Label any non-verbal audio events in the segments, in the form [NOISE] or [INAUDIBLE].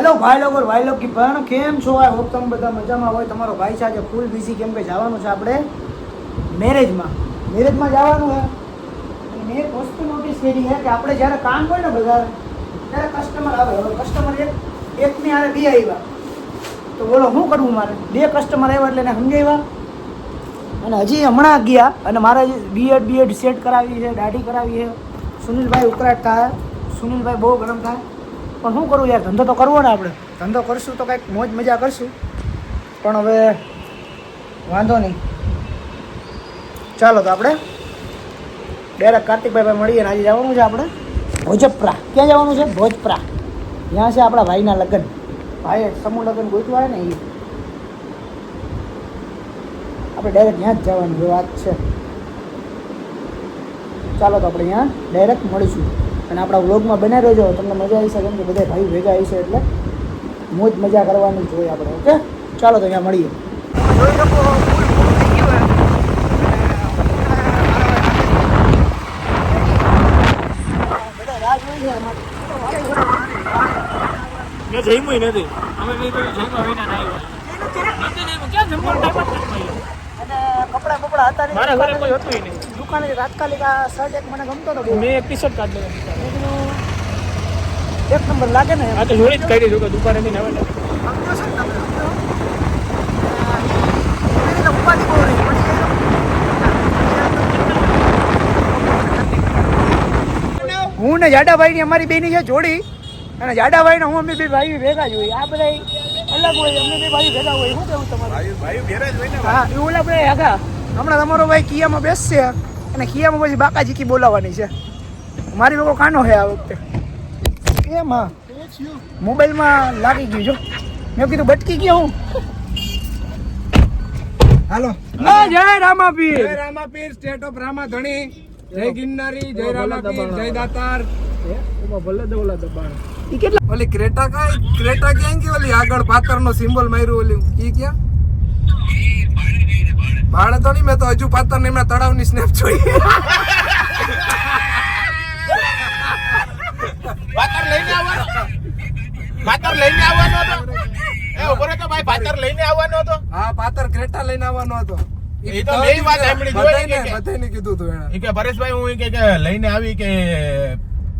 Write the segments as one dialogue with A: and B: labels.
A: Hello ભાઈ લોકો ભાઈ લોકો બહેનો કેમ છો? આ હોપ તમે બધા મજામાં હોય. તમારો ભાઈ છે આજે ફૂલ બિઝી કેમ કે જવાનું છે આપણે મેરેજમાં મેરેજમાં જવાનું અને મેં એક વસ્તુ નોટિસ કરી છે કે આપણે જ્યારે કામ હોય ને બધા, ત્યારે કસ્ટમર આવે. હવે કસ્ટમર એક એકની આરે બે આવ્યા. તો બોલો, શું કરવું મારે? બે કસ્ટમર આવ્યા એટલે એને સમજાવ્યા. અને હજી હમણાં ગયા અને મારે બીએડ બીએડ સેટ કરાવી છે, દાઢી કરાવી છે. સુનિલભાઈ ઉકળાટ થાય. સુનિલભાઈ બહુ ગરમ થાય. પણ શું કરવું યાર? ધંધો તો કરવો ને આપણે. ધંધો કરશું તો કંઈક મોજ મજા કરશું. પણ હવે વાંધો નહીં. ચાલો તો આપણે ડાયરેક્ટ કાર્તિકભાઈ ભાઈ મળીએ આજે જવાનું છે આપણે. ભોજપરા. ક્યાં જવાનું છે? ભોજપરા. ત્યાં છે આપણા ભાઈના લગ્ન. ભાઈએ સમૂહ લગ્ન ગોઠવા ને એ આપણે ડાયરેક્ટ ત્યાં જ જવાની વાત છે. ચાલો તો આપણે ત્યાં ડાયરેક્ટ મળીશું. અને આપણા વ્લોગમાં બનાવી રહેજો. તમને મજા આવી શકે કેમ કે બધા ભાઈ ભેગા આવી છે એટલે મોજ મજા કરવાની જ હોય આપણે ઓકે? ચાલો તો અહીંયા મળીએ.
B: મેં જમ્યું નથી. અમે જમ્યા વિના ના આવ્યા. નથી જમ્યું ક્યાં જમવાનો ટાઈમ જ નથી
A: નહીં.
B: મારા ઘરે કોઈ હતું નહીં.
A: દુકાને તાત્કાલિક આ શર્ટ એક મને ગમતો હતો
B: મેં એક ટી શર્ટ કાઢી
A: એક નંબર લાગે ને
B: આ તો જોડી જ કરી દીધું કે દુકાને થી ને
A: ને ઉપાધિ બહુ રહી. હું ને જાડાભાઈ ની અમારી બેની છે જોડી. અને જાડાભાઈ ને હું અમે બે ભાઈ ભેગા જ હોય આ બધા અલગ હોય અમે બે ભાઈ ભેગા હોય શું કેવું તમારું? હા એ ઓલા ભાઈ આગા હમણાં તમારો ભાઈ કિયામાં બેસશે. અને ખિયામાં પછી બાકાજીકી બોલાવવાની છે. મારી લોકો કાનો છે આ વખતે. એમાં મોબાઈલમાં લાગી ગયું જો મેં કીધું બટકી ગયો હું. હાલો. જય રામાપીર.
C: જય રામાપીર સ્ટેટ ઓફ રામા ધણી જય ગિરનારી જય રામાપીર જય દાતાર.
B: ભલે દોલા દબાણ.
A: ઈ કેટલા?
C: ઓલી ક્રેટા કઈ? ક્રેટા ક્યાં ગઈ ઓલી? આગળ પાથર નો સિમ્બોલ માર્યું ઓલી. ઈ ક્યાં? ભાડે તો નહીં મેં તો હજુ પાત્ર ને એમના તળાવની સ્નેપ જોઈ.
D: પાત્ર લઈને આવવાનો. પાત્ર લઈને આવવાનો હતો. એ ઊભો તો ભાઈ પાત્ર લઈને આવવાનો હતો.
C: હા પાત્ર ક્રેટા લઈને આવવાનો હતો.
D: એ તો મેં વાત સાંભળી જોઈ કે-
C: બધાને કીધું તું એને.
D: કે પરેશભાઈ હું કે કે લઈને આવી કે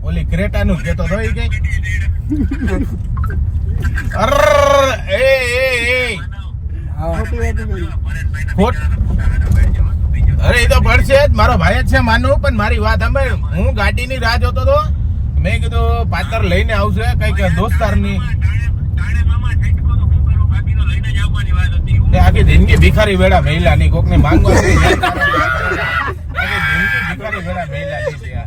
D: ઓલી ક્રેટા નું કેતો હતો એ કે. [LAUGHS] અર એ એ અરે એ તો ભરશે જ. મારો ભાઈ જ છે માનવું પણ મારી વાત સાંભળ. હું ગાડીની રાહ જોતો હતો. મેં કીધું પાતર લઈને આવશે કંઈક દોસ્તારની. તે આખી જિંદગી ભિખારી વેળા મહિલાની કોકને માંગવા માંગો [LAUGHS] જિંદગી ભિખારી વેળા મહિલાની છે આ.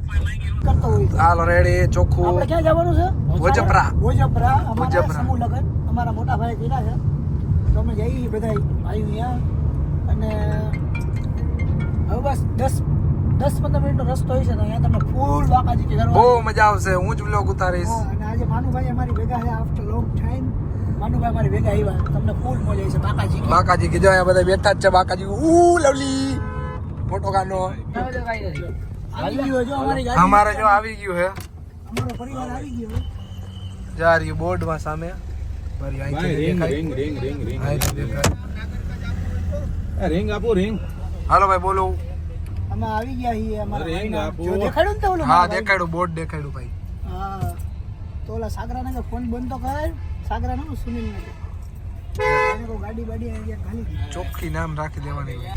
A: કરતો હોય
C: ચાલો રેડી
A: આપણે
C: ચોખ્ખું
A: ક્યાં જવાનું છે?
C: ભોજપરા.
A: ભોજપરા. અમારા
C: ભોજપરા.
A: સમૂહ લગ્ન. અમારા મોટા ભાઈ કર્યા છે. તો અમે જઈએ બધા આવી અહીંયા. અને હવે બસ દસ દસ પંદર મિનિટનો રસ્તો હોય છે તો અહીંયા તમને ફૂલ વાકાજી કે
C: બહુ મજા આવશે. હું જ બ્લોગ ઉતારીશ.
A: અને આજે માનુભાઈ અમારી ભેગા છે આફ્ટર લોંગ ટાઈમ માનુભાઈ અમારી ભેગા આવ્યા. તમને ફૂલ મજા છે. બાકાજી કે.
C: બાકાજી કીધો અહીંયા બધા બેઠા જ છે. બાકાજી ઉ લવલી. મોટો ગાનો
A: આવી ગયું જો અમારી ગાડી.
C: અમારે જો આવી ગયું છે.
A: અમારો પરિવાર આવી ગયો.
C: જા રહ્યું બોર્ડમાં સામે. મારી રિંગ રિંગ રિંગ દેખાય.
D: રિંગ આપો રિંગ
C: હાલો ભાઈ બોલો.
A: અમે આવી ગયા છીએ અમારા ભાઈના.
D: આપો.
A: જો દેખાડ્યું ને તે
C: હા દેખાડ્યું બોર્ડ દેખાડ્યું ભાઈ.
A: હા. તો ઓલા સાગરાને ફોન બંધ તો કરાય સાગરા નો સુનિલ ને.
C: ચોખ્ખી નામ રાખી દેવાની
A: એનો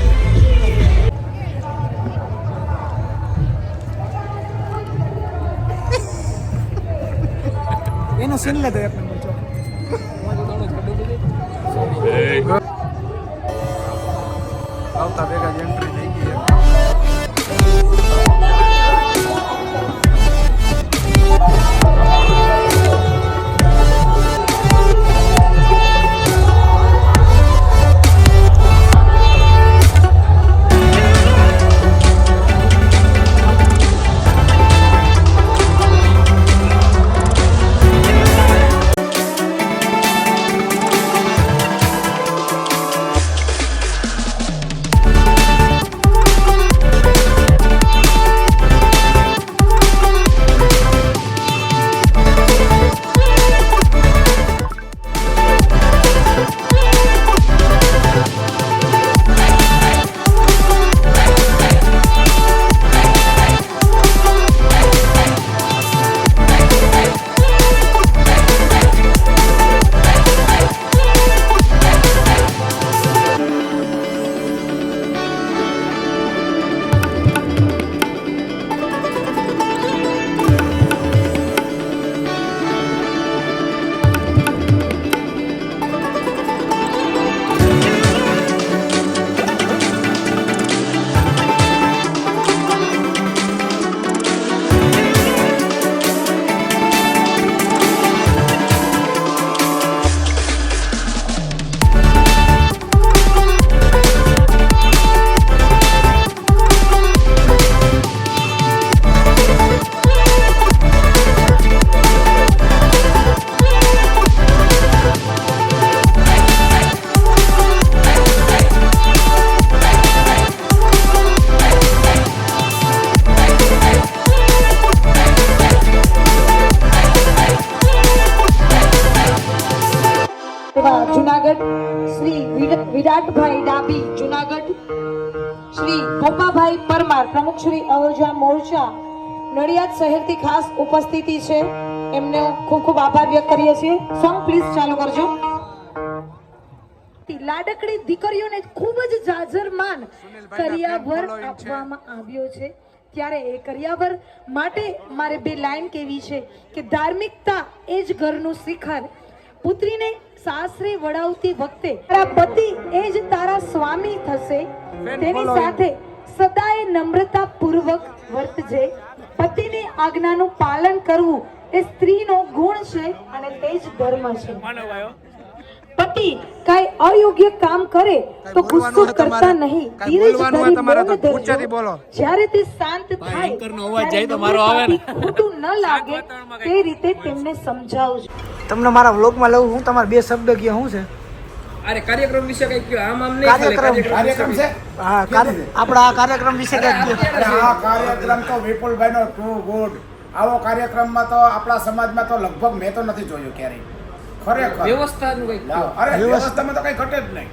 A: [LAUGHS]
C: આવતા ભેગા જ એન્ટ્રી
E: શ્રી પરમાર પ્રમુખ શ્રી અવજા મોરચા નડિયાદ શહેરથી ખાસ ઉપસ્થિતિ છે. એમને ખૂબ ખૂબ આભાર વ્યક્ત કરીએ છીએ. સોંગ પ્લીઝ ચાલુ કરજો. લાડકડી દીકરીઓને ખૂબ જ જાજરમાન કરિયાવર આપવામાં આવ્યો છે. ત્યારે એ કરિયાવર માટે મારે બે લાઈન કેવી છે કે ધાર્મિકતા એ જ ઘરનું શિખર. પુત્રીને સાસરે વડાવતી વખતે તારા પતિ એ જ તારા સ્વામી થશે. તેની સાથે સદાય નમ્રતા પૂર્વક વર્તજે પતિની આજ્ઞાનું પાલન કરવું એ સ્ત્રીનો ગુણ છે અને તે જ ધર્મ છે. પતિ કાંઈ અયોગ્ય કામ કરે તો ગુસ્સો કરતા નહીં. ધીરજ ધરી મૌન ધરજો. જ્યારે તે શાંત થાય ત્યારે ખોટું ન લાગે તે રીતે તેમને સમજાવજો
A: તમને મારા વ્લોગમાં લઉં હું તમારા બે શબ્દ કહે શું છે?
F: અરે કાર્યક્રમ વિશે કઈ કયો? આમ આમ નહીં
A: કાર્યક્રમ.
D: કાર્યક્રમ છે?
A: હા આપણા આ કાર્યક્રમ વિશે કંઈક
G: આ કાર્યક્રમ તો વિપુલભાઈનો ટુ ગુડ આવો કાર્યક્રમમાં તો આપણા સમાજમાં તો લગભગ મેં તો નથી જોયું ક્યારેય. ખરેખર.
F: વ્યવસ્થાનું કઈ.
G: અરે વ્યવસ્થામાં તો કઈ ઘટે જ નહીં.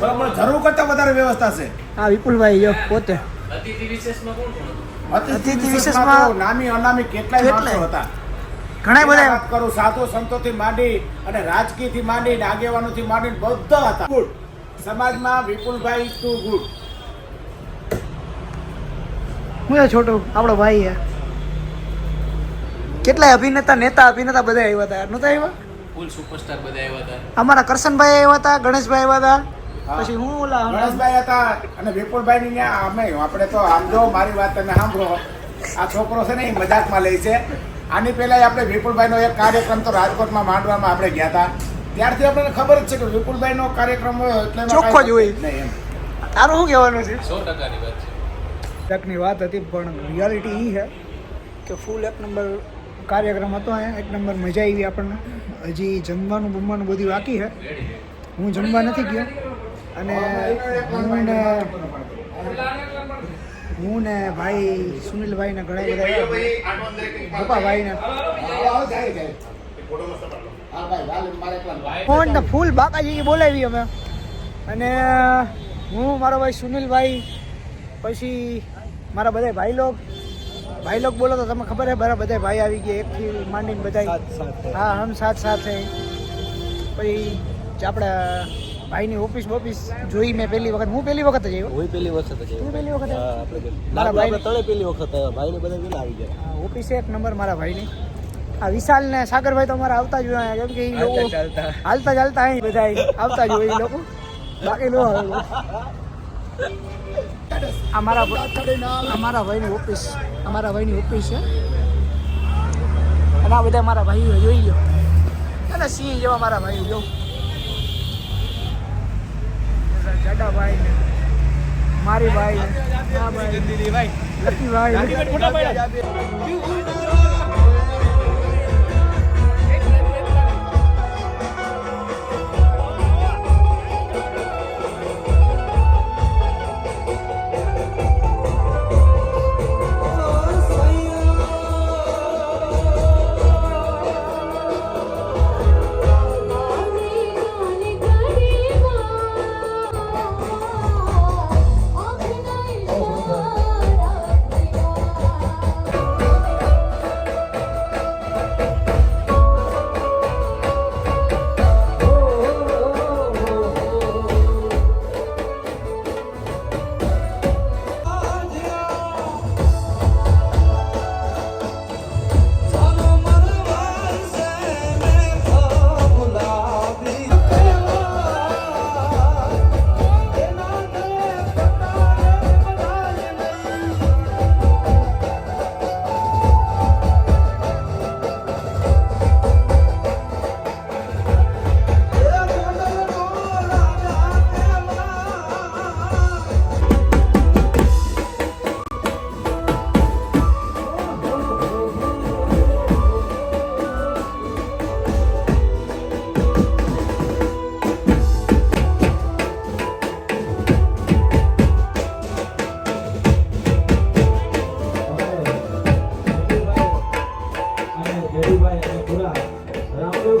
G: બરાબર જરૂર કરતા વધારે વ્યવસ્થા છે.
A: હા વિપુલભાઈ જો પોતે.
F: અતિથિ વિશેષમાં કોણ કોણ
G: અતિથિ
A: અતિથિ
G: વિશેષમાં
A: વિશેષમાં
G: નામી અનામી કેટલાય
A: કેટલાય.
G: માણસો હતા.
A: ઘણા બધા
G: વાત કરું સાધુ સંતોથી માંડી અને રાજકીયથી માંડી ને આગેવાનોથી માંડી બધા હતા. ગુડ. સમાજમાં વિપુલભાઈ ટુ ગુડ
A: હું એ છોટું આપણો ભાઈ યાર કેટલા અભિનેતા નેતા અભિનેતા બધા આવ્યા હતા. નહોતા આવ્યા?
F: ફૂલ સુપરસ્ટાર બધા આવ્યા હતા.
A: અમારા કરશનભાઈ આવ્યા હતા ગણેશભાઈ આવ્યા હતા. પછી હું ઓલા
G: ગણેશભાઈ હતા અને વિપુલભાઈ ની ત્યાં અમે. આપણે તો આમ જો મારી વાત તમે સાંભળો. આ છોકરો છે ને એ મજાકમાં લે છે. આની પહેલા આપણે વિપુલભાઈનો એક કાર્યક્રમ તો રાજકોટમાં માંડવામાં આપણે ગયા હતા. ત્યારથી આપણને ખબર જ છે કે વિપુલભાઈનો કાર્યક્રમ હોય એટલે
A: ચોખ્ખો જ હોય.
G: નહીં એમ.
A: તારું શું કહેવાનું છે?
F: સો ટકાની વાત છે.
A: તકની વાત હતી પણ રિયાલિટી એ છે કે ફૂલ એક નંબર કાર્યક્રમ હતો અહીંયા. એક નંબર મજા આવી આપણને. હજી જમવાનું બમવાનું બધું બાકી છે. હું જમવા નથી ગયો. અને હું હું ને ભાઈ સુનિલભાઈ ને ઘણા બધા ગોપાભાઈ ને ફોન ને ફૂલ બાકાજી બોલાવી અમે. અને હું મારો ભાઈ સુનિલભાઈ પછી મારા બધા ભાઈ લોક ભાઈ લોક બોલો તો તમને ખબર હે બરા બધા ભાઈ આવી ગયા એકથી માંડીને બધા હા હમ સાથ સાથ હે. પછી જે આપણા ભાઈની ઓફિસ ઓફિસ જોઈ મેં પહેલી વખત હું પહેલી વખત જ આવ્યો.
H: હું પહેલી વખત જ
A: આવ્યો. પહેલી વખત
H: આપણે
A: મારા ભાઈ
H: તળે પહેલી વખત આવ્યો. ભાઈને બધા પેલા આવી ગયા.
A: ઓફિસ એક નંબર મારા ભાઈની. આ વિશાલ ને સાગરભાઈ તો અમારા આવતા જ હોય કેમ કે એ લોકો
H: ચાલતા.
A: હાલતા ચાલતા અહીં બધા આવતા જ હોય એ લોકો. બાકી નો આવે. અમારા અમારા ભાઈની ઓફિસ અમારા ભાઈની ઓફિસ છે. અને આ બધા મારા ભાઈઓ જોઈ ગયો અને સિંહ જેવા મારા ભાઈઓ જો. જાડાભાઈ ને. મારી ભાઈ. આ ભાઈ.
C: જયભાઈ
I: અને પુરા
J: રામદેવ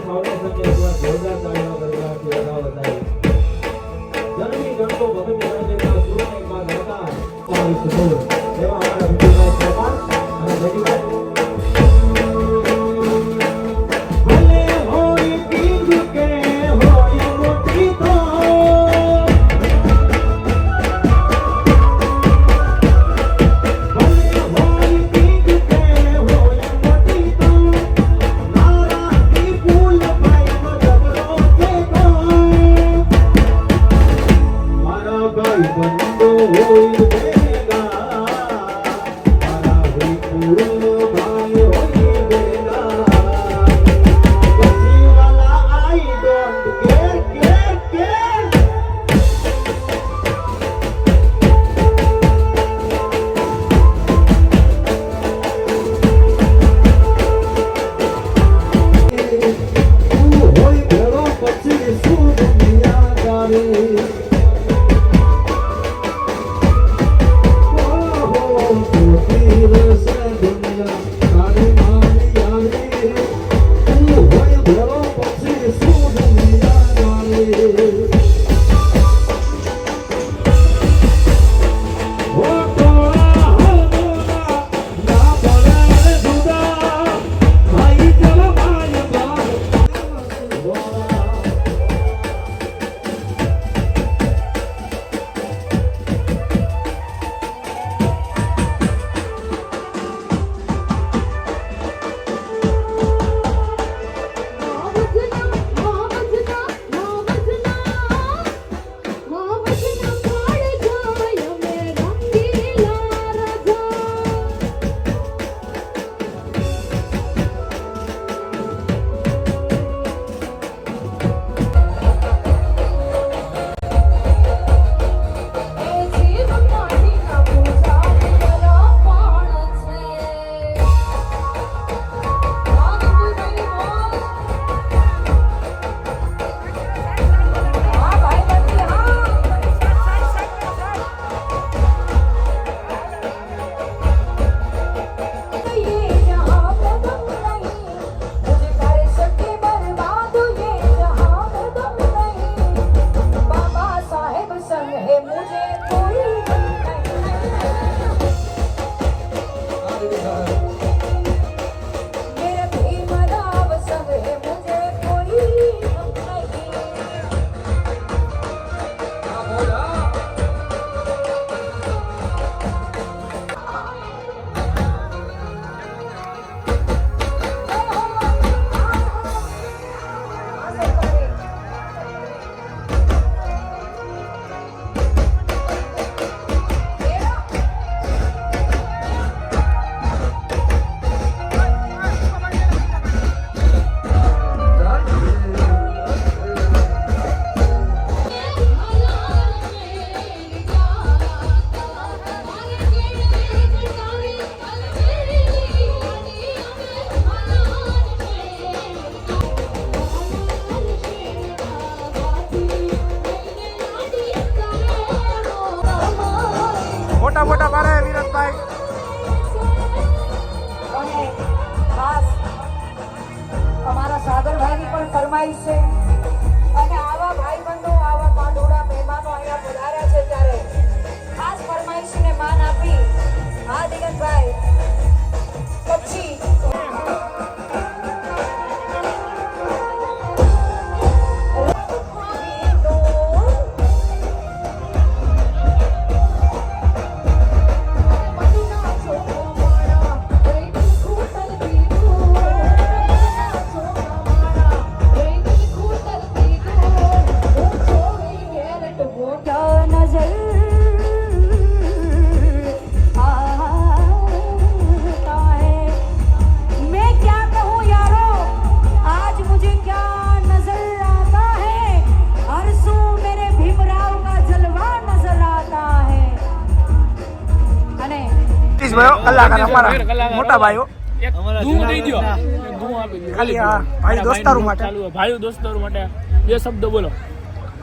J: કલાકાર અમારા મોટા ભાઈઓ.
B: એક ગુણ દઈ દ્યો એક ગુણ આપી દ્યો
J: ખાલી ભાઈ દોસ્તારો માટે.
B: ચાલુ દોસ્તારો માટે. બે શબ્દ બોલો.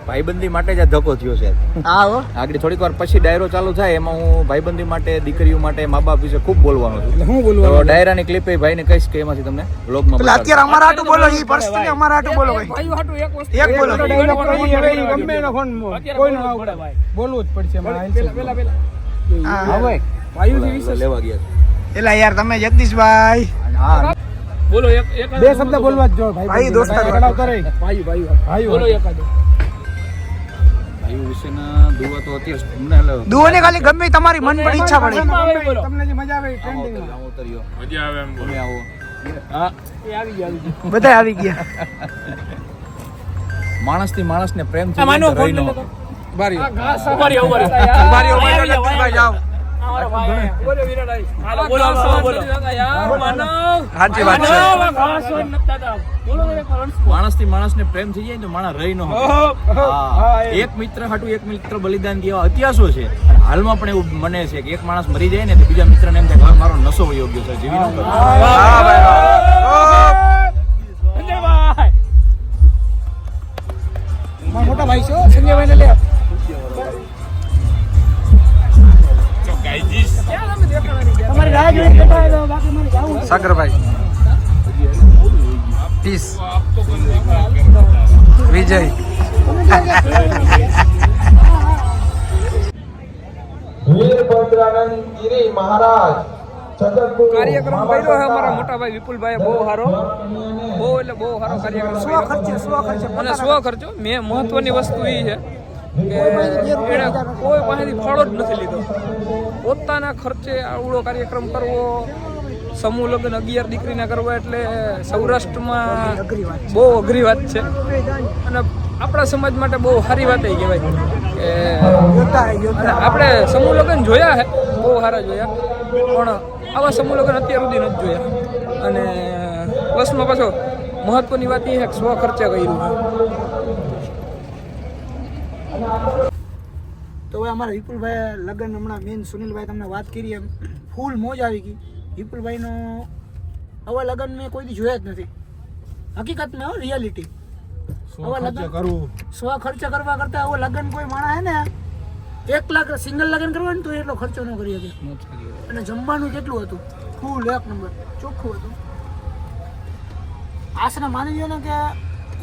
K: ભાઈબંધી માટે જ આ ધક્કો થયો છે.
J: હા હો.
K: આગળ થોડીક વાર પછી ડાયરો ચાલુ થાય એમાં હું ભાઈબંધી માટે દીકરીઓ માટે મા બાપ વિશે ખૂબ બોલવાનો છું.
C: હું
K: તો ડાયરાની ક્લિપ એ ભાઈને કહીશ કે એમાંથી તમને વ્લોગમાં
J: અત્યારે અમારા હાટું બોલો અમારા હાટું બોલો ભાઈ.
B: ભાઈઓ હાટુ એક વસ્તુ
J: એક બોલો.
C: ડાયલોગ કરી હવે ગમે એનો ફોન કોઈનો
B: બોલવું પડે ભાઈ.
C: જ પડશે.
B: પેલા પેલા.
A: એલા યાર તમે જગદીશભાઈ.
B: બોલો એક એક
C: બે શબ્દ બોલવા જ જો ભાઈ
A: ભાઈ દોસ્ત
C: કડાવતો ભાઈ ભાઈ ભાઈ
B: બોલો એકાદો
K: ભાઈઓ વિશેના દુવા તો અત્યારે મને એટલે
A: દુઓને ખાલી ગમે તમારી મન પડી ઈચ્છા પડે.
C: તમને જે મજા આવે ટ્રેન્ડિંગ
K: આવો ઉતર્યો.
D: મજા આવે એમ
K: તમે આવો.
B: આવી ગયા
A: બધા આવી ગયા.
K: માણસથી માણસ ને પ્રેમ
B: માનો ફોન
K: રહી
B: લે
K: નો
B: તો.
C: બારી
B: આ ઘાસ ઉભારી ઉભારી
C: બારી જાઓ
B: અમારો ભાઈ ને માણસથી
K: માણસ ને પ્રેમ થઈ જાય ને તો માણસ રહી નો એક મિત્ર હાટું એક મિત્ર બલિદાન દેવા અત્યાસો છે? હાલમાં પણ એવું મને છે કે એક માણસ મરી જાય ને તો બીજા મિત્રને એમ થાય મારો નશો યોગ્ય છે જીવી નો
B: સંજયભાઈ
A: મોટા ભાઈ છે હો, સંજયભાઈને લે
C: સાગરભાઈ. પીસ. વિજય.
L: કાર્યક્રમ કર્યો છે અમારા મોટા વિપુલભાઈ બહુ સારો બહુ એટલે બહુ સારો કાર્યક્રમ
A: સ્વ ખર્ચે સ્વ ખર્ચે.
L: અને સ્વ ખર્ચો મેં મહત્વની વસ્તુ એ છે એણે કોઈ પાસેથી ફાળો જ નથી લીધો. પોતાના ખર્ચે આવડો કાર્યક્રમ કરવો સમૂહ લગ્ન અગિયાર દીકરીના કરવા એટલે સૌરાષ્ટ્રમાં બહુ અઘરી વાત છે. અને આપણા સમાજ માટે બહુ સારી વાત એ કહેવાય કે આપણે સમૂહ લગ્ન જોયા છે બહુ સારા જોયા. પણ આવા સમૂહ લગ્ન અત્યાર સુધી નથી જોયા. અને પ્લસમાં પાછો મહત્વની વાત એ છે કે સ્વ ખર્ચે કર્યું
A: તો હવે અમારા વિપુલભાઈ લગ્ન હમણાં મેન સુનિલભાઈ તમને વાત કરી એમ. ફૂલ મોજ આવી ગઈ. વિપુલભાઈનો આવા લગ્ન મેં કોઈ દી જોયા જ નથી. હકીકતમાં હો રિયાલિટી આવા લગ્ન સ્વ ખર્ચ કરવા કરતા આવો લગ્ન કોઈ માણસ હે ને? એક લાખ સિંગલ લગ્ન કરવા ને તો એટલો ખર્ચો ન કરી શકે. અને જમવાનું કેટલું હતું? ફૂલ એક નંબર ચોખ્ખું હતું. આશરે માની ને કે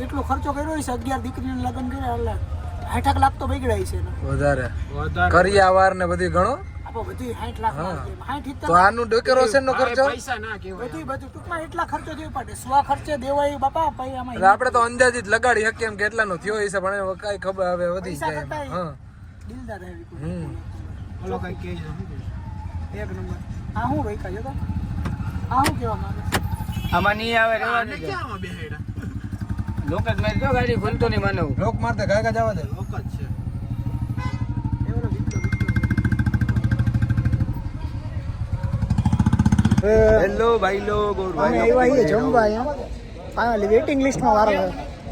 A: એટલો ખર્ચો કર્યો હશે અગિયાર દીકરીને લગ્ન કર્યા એટલે સાઠ લાખ તો બગડાય છે ને
C: વધારે. કરિયાવાર ને બધી ગણો.
A: આપો બધી લાખ
C: તો આનું ડેકોરેશન નો ખર્ચો?
A: બધું બધું. ટૂંકમાં એટલા ખર્ચો થયો પડે. સ્વ ખર્ચે દેવાય બાપા આમાં
C: આપણે તો અંદાજિત લગાડી શકીએ એમ કેટલાનો થયો હશે પણ કઈ ખબર હવે વધી
A: પૈસા
C: જાય હા.
A: દિલદાર
C: હમ.
A: બોલો કઈ કહે એક નંબર. આ હું ભાઈ કાજો તો? આ હું કેવા માંગે
L: આમાં નહીં આવે રેવા દેજો. લોક જ મારી દો ગાડી ખુલતો નહીં માનવ.
C: લોક મારતે જવા દે.
K: હેલો ભાઈ લો ગોર
A: ભાઈ આવ્યા છીએ જમવા અહીંયા. ફાઇનલી વેઇટિંગ લિસ્ટમાં વારો છે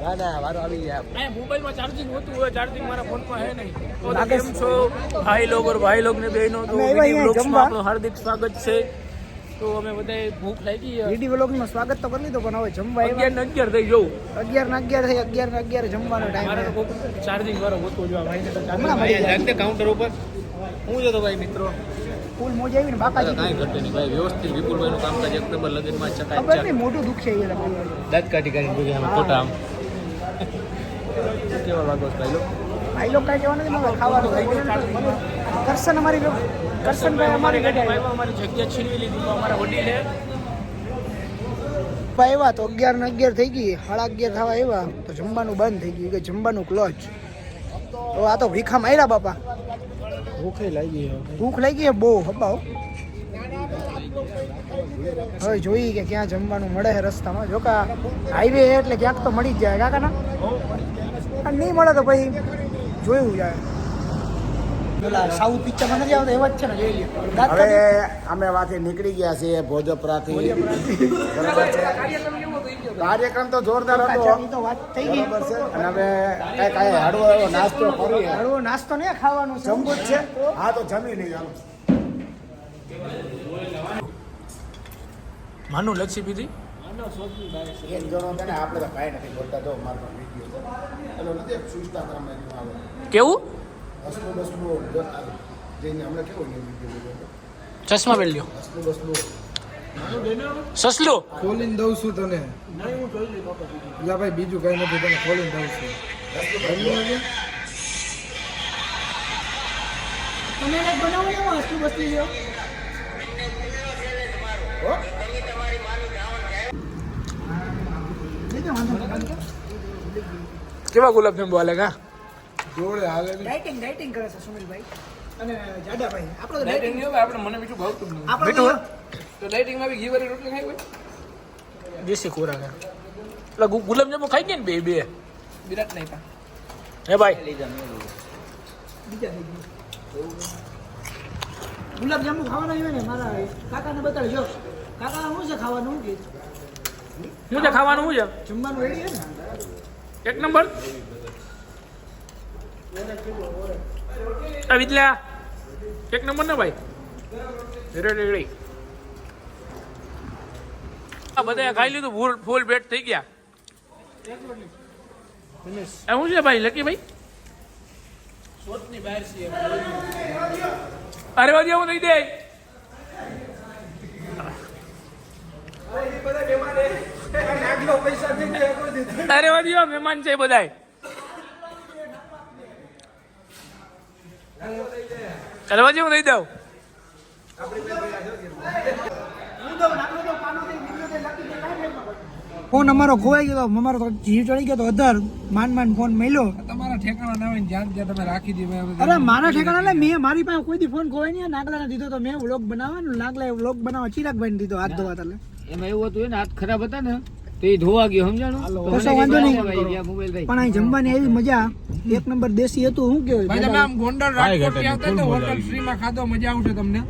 C: ના ના વારો આવી ગયા.
B: અહીંયા મોબાઈલમાં ચાર્જિંગ હોતું હોય ચાર્જિંગ મારા ફોનમાં હે નહીં. તો કેમ છો. ભાઈ લોકો ભાઈ લોગ ને બેનો તો
A: અહીંયા
B: બ્લોગ્સમાં
A: જમવા.
B: હાર્દિક સ્વાગત છે. તો અમે બધાએ ભૂખ લાગી.
A: વીડી વ્લોગમાં સ્વાગત તો કરી લીધો પણ હવે જમવા
B: અગિયાર ને અગિયાર થઈ જવું.
A: અગિયાર ને અગિયાર થઈ અગિયાર ને અગિયાર જમવાનો
B: મારે
A: ટાઈમ
B: ચાર્જિંગ કરો હોતો જો ભાઈ. કાઉન્ટર ઉપર. હું જતો ભાઈ મિત્રો?
A: ફૂલ મોજ આવી ને બાપાજી
F: કાંઈ ઘટે નહીં ભાઈ વ્યવસ્થિત વિપુલભાઈનું કામકાજ એક નંબર લગનમાં
A: ખબર
F: ચકાચક
A: નહીં મોટું દુઃખ છે એ લોકો
F: દાંત કાઢી કાઢીને બધું આમ ખોટા આમ.
K: કેવા લાગો ભાઈ લો?
A: ભાઈ લોકો કાંઈ કહેવાનું નથી મારે ખાવાનું થઈ ગયું. કરશન અમારી કરશનભાઈ અમારી
B: અમારી
A: ગાડી
B: ગાડીમાં અમારી જગ્યા છીનવી લીધી અમારા વડીલે
A: ભાઈ આવ્યા તો અગિયાર ને અગિયાર થઈ ગઈ સાડા અગિયાર થવા આવ્યા તો જમવાનું બંધ થઈ ગયું કે જમવાનું ક્લોચ તો આ તો ભીખા માર્યા બાપા.
C: ભૂખે લાગી
A: ભૂખ લાગી છે બહુ હબાવ હવે જોઈ કે ક્યાં જમવાનું મળે છે રસ્તામાં. જો કા હાઈવે એટલે ક્યાંક તો મળી જ જાય કાકા ના? નહીં મળે તો પછી જોયું જાય પેલા સાઉથ પિક્ચરમાં નથી આવતા એવા જ છે ને જોઈ લે
G: હવે અમે વાથી નીકળી ગયા છીએ ભોજપરાથી કાર્યક્રમ તો જોરદાર હતો.
A: તો વાત થઈ ગઈ.
G: અને હવે કંઈક આ હળવો એવો નાસ્તો કરીએ.
A: હળવો નાસ્તો નહીં ખાવાનું છે.
G: જમવું જ છે. હા તો જમી લઈ ચાલો
B: માનું લક્ષી પીધી?
G: એક જણો છે ને આપણે તો કાંઈ નથી બોલતા જો મારો વીડિયો છે. નથી ઇન્સ્ટાગ્રામમાં આવે.
B: કેવું?
G: હસલું બસલું જઈને હમણાં કેવો ને વીડિયો
B: ચશ્મા પહેરી લ્યો.
G: હસલું બસલું.
C: ખોલીને દઉં છું તને. લા ભાઈ બીજું કઈ નથી તને ખોલીને દઉં છું.
A: તમે બનાવો એમાં છે લેજો, વાંધો ગુલાબ
B: કેવા ગુલાબજાંબુ હાલે કા
C: જોડે હાલે
A: ડાયટિંગ ડાયટિંગ કરે છે સુનિલભાઈ. અને જાડાભાઈ. આપણે તો
B: ડાયટિંગ
A: ડાયટિંગ
B: નહીં હોય આપણે મને મીઠું ભાવતું
A: આપણે તો-
B: ડાયટિંગમાં બી ઘી વાળી રોટલી ખાઈ હોય? દેશી ખોરાક હે. એટલે ખાઈ ગયા ને બે બે? વિરાટ નહીં તા હે ભાઈ?
A: બીજા. ગુલાબજાંબુ ખાવાના હોય ને મારા કાકાને બતાડજો. કાકા શું છે ખાવાનું? કે
B: શું છે ખાવાનું શું છે?
A: જમવાનું રેડી છે
B: એક નંબર. આ વિદલા એક નંબર ને ભાઈ? Ready ready. આ બધા ખાઈ લીધું ફૂલ ફૂલ પેટ થઈ ગયા. એ શું છે ભાઈ લકી ભાઈ? અરે બાજુ હું દઈ દે અરે વાજી મહેમાન છે બધા ચાલો વાજી હું દઈ દઉં.
A: ફોન અમારો ખોવાઈ ગયો અમારો તો જીવ ચડી ગયો તો અધર માંડ માંડ ફોન મળ્યો.
C: તમારા ઠેકાણા ના હોય જ્યાં જ્યાં તમે રાખી દીધું
A: અરે મારા ઠેકાણા એટલે મેં મારી પાસે કોઈ દી ફોન ખોવાય નહીં. નાગલાને દીધો તો મેં વ્લોગ બનાવવાનો નાગલાએ વ્લોગ બનાવવા ચિરાગભાઈને દીધો હાથ ધોવા એટલે
H: એમાં એવું હતું ને હાથ ખરાબ હતા ને તો એ ધોવા ગયો સમજાણું?
A: કશો વાંધો નહીં.
H: ભાઈ ગયા મોબાઈલ ભાઈ
A: પણ અહીં જમવાની એવી મજા એક નંબર દેશી હતું શું
C: ભાઈ તમે આમ ગોંડલ રાજકોટથી આવતા તો હોટલ ફ્રી માં ખાધો મજા આવશે તમને.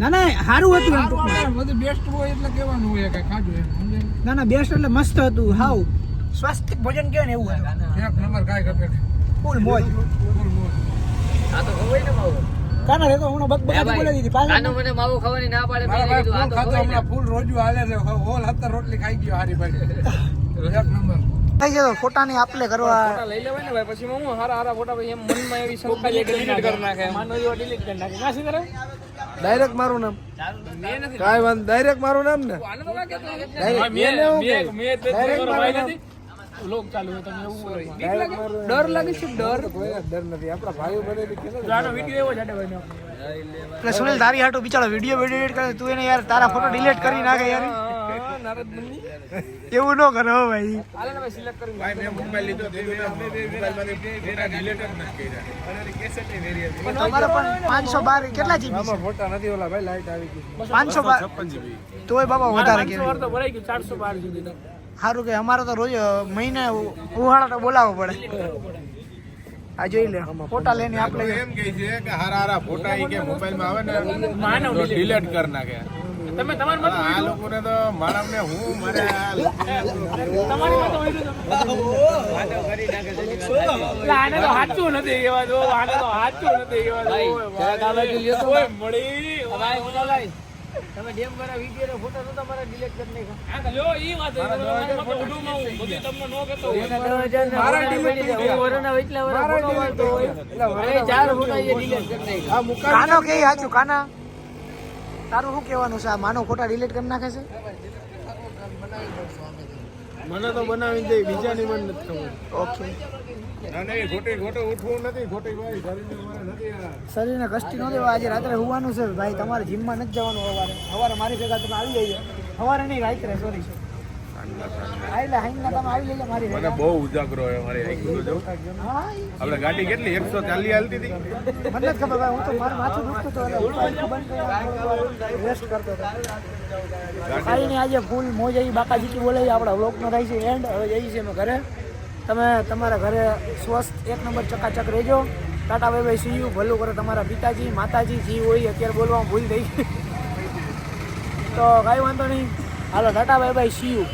A: ના ના સારું હતું એમ ટૂંકમાં.
C: બધું બેસ્ટ હોય એટલે કેવાનું હોય કે ખાજો એમ ના?
A: ના બેસ્ટ એટલે મસ્ત હતું હાવ. સ્વાસ્થ્ય ભોજન કહેવાય ને એવું
C: એક નંબર કાય ખબર
A: ફૂલ મોજ.
C: ફૂલ મોજ.
H: આ તો હોય ને માવો.
A: કાના રે તો હું બક બગાડી બોલાવી દીધી. પાછા
H: આનો મને માવો ખાવાની ના પાડે મેં કીધું આ તો
C: હમણાં ફૂલ રોજુ હાલે છે. હોલ હતર રોટલી ખાઈ ગયો હારી ભાઈ. એક નંબર.
A: થઈ ગયો ફોટાની આપલે કરવા
B: ફોટા લઈ લેવાય ને ભાઈ પછી હું હારા હારા ફોટા પછી એમ મનમાં એવી શંકા જાય કે ડિલીટ કરી નાખે માનો એવો ડિલીટ કરી નાખે. ના સીધા
C: ડાયરેક્ટ મારું નામ. કાંઈ વાંધો ડાયરેક્ટ મારું નામ ને.
B: મેં
C: મેં
B: મેં
C: Direct મારું
B: ભાઈ
C: નામ.
B: લોક ચાલુ હોય તમને એવું બોલો બીક લાગે? ડર લાગે છે? ડર?
C: ડર નથી. આપણા ભાઈઓ બધે
B: જાનો વીડિયો એવો જાડે ભાઈનો
A: એટલે સુનિલ તારી હાટો બિચારો વીડિયો એડિટ કરે તું એને યાર તારા ફોટો ડિલીટ કરી નાખે યાર. એવું ન કરો હો ભાઈ.
B: હાલે ભાઈ સિલેક્ટ કરી
D: ભાઈ મેં મોબાઈલ લીધો તો મેં મોબાઈલમાંથી ફોટા delete જ નથી કર્યા.
A: તમારે પણ પાંચસો બાર કેટલા જીબી
C: આમાં ફોટા નથી ઓલા ભાઈ લાઈટ આવી ગઈ
A: પાંચસો બાર. તોય બાબા વધારે કે
B: વાર તો ભરાઈ ગયું ચારસો બાર સુધી તો.
A: સારું કે અમારે તો રોજ મહિને ઉહાળા તો બોલાવવો પડે. આ જોઈ લે ફોટા લઈને આપણે
D: એમ કહે છે કે હારા હારા ફોટા ઈ કે મોબાઈલમાં આવે ને
B: માનવ delete
D: કરી નાખે.
B: તમે તમારી મત
D: આ લોકોને તો મારા ને હું મારે
B: તમારી મત હોય તો આને તો સાચું નથી એવા જો આને તો સાચું નથી એવા જો તો. મળી. ભાઈ લાઈ
H: તમે ડેમ વાળા વીડિયો નો ફોટો નતો મારા ડિલીટ કરી નાખ્યા.
B: હા તો લ્યો ઈ વાત હું બધી તમને નો કહેતો હોય.
H: મારા delete કરી હું વરના એટલા વરા ફોટો વાળતો હોય. અરે ચાર ફોટા એ ડિલીટ કરી નાખ્યા.
A: કાનો કે સાચું કાના? તારું શું કહેવાનું છે? આ માનો ફોટા ડિલીટ કરી નાખે છે?
C: મને તો બનાવી દે બીજાની મન નથી ખબર.
A: ઓકે.
D: શરીરને
A: કષ્ટી ન દેવા આજે રાત્રે હોવાનું છે. ભાઈ તમારે જીમમાં નથી જવાનું સવારે. સવારે મારી ભેગા તમે આવી જઈએ. સવારે નહીં રાત્રે સોરી
D: મને બહુ ઉજાગરો હોય મારી આંખો જો.
A: હા
D: આપણે ગાડી કેટલી? એકસો ચાલી હાલતી હતી.
A: મને ખબર ભાઈ હું તો મારું માથું દુખતું હતું રેસ્ટ કરતો હતો. કાંઈ નહીં આજે ફૂલ મોજ આવી. બાકાજીકી બોલે આપણા વ્લોગનો થાય છે એન્ડ હવે જઈએ છીએ અમે ઘરે. તમે તમારા ઘરે સ્વસ્થ એક નંબર ચકાચક રહેજો. ટાટા ભાઈ ભાઈ સીયું ભલું કરે તમારા પિતાજી માતાજી જી હોય અત્યારે બોલવામાં ભૂલ થઈ તો કાંઈ વાંધો નહીં. હાલો ટાટા ભાઈ ભાઈ સીયું